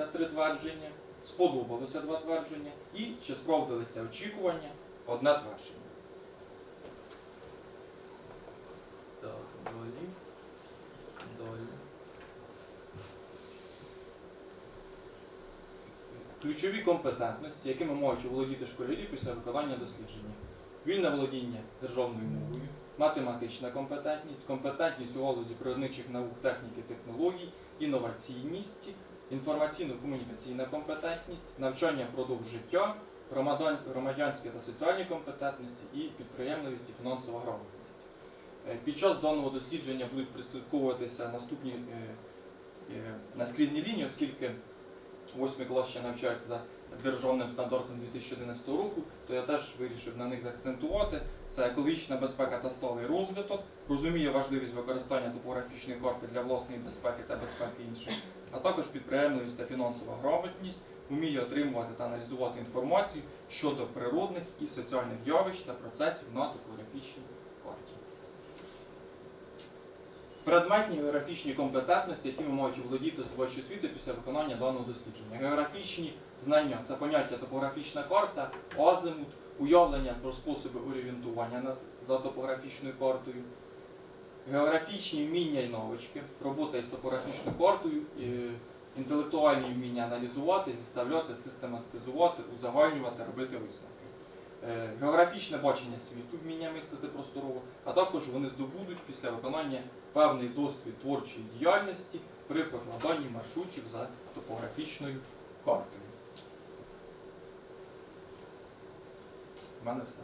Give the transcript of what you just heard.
справдилися три твердження, сподобалося два твердження, і чи справдилися очікування одне твердження. Так, далі. Далі. Ключові компетентності, якими можуть володіти школярі після виконання дослідження. Вільне володіння державною мовою, математична компетентність, компетентність у галузі природничих наук, техніки, технологій, інноваційність, інформаційно-комунікаційна компетентність, навчання продовж життя, громадянські та соціальні компетентності і підприємливість і фінансова грамотність. Е, Під час даного дослідження будуть прислідковуватися наступні е, е, наскрізні лінії, оскільки 8 клас ще навчається за державним стандартом 2011 року, то я теж вирішив на них заакцентувати. Це екологічна безпека та сталий розвиток, розуміє важливість використання топографічної карти для власної безпеки та безпеки інших, а також підприємливість та фінансова грамотність, вміє отримувати та аналізувати інформацію щодо природних і соціальних явищ та процесів на топографічній карті. Предметні географічні компетентності, якими мають володіти здобувачі освіти після виконання даного дослідження. Географічні знання це поняття топографічна карта, азимут, уявлення про способи орієнтування за топографічною картою, географічні вміння і навички, робота із топографічною картою, інтелектуальні вміння аналізувати, зіставляти, систематизувати, узагальнювати, робити висновки. Е, Географічне бачення світу, вміння мислити просторово, а також вони здобудуть після виконання певний досвід творчої діяльності при прокладанні маршрутів за топографічною картою. У мене все.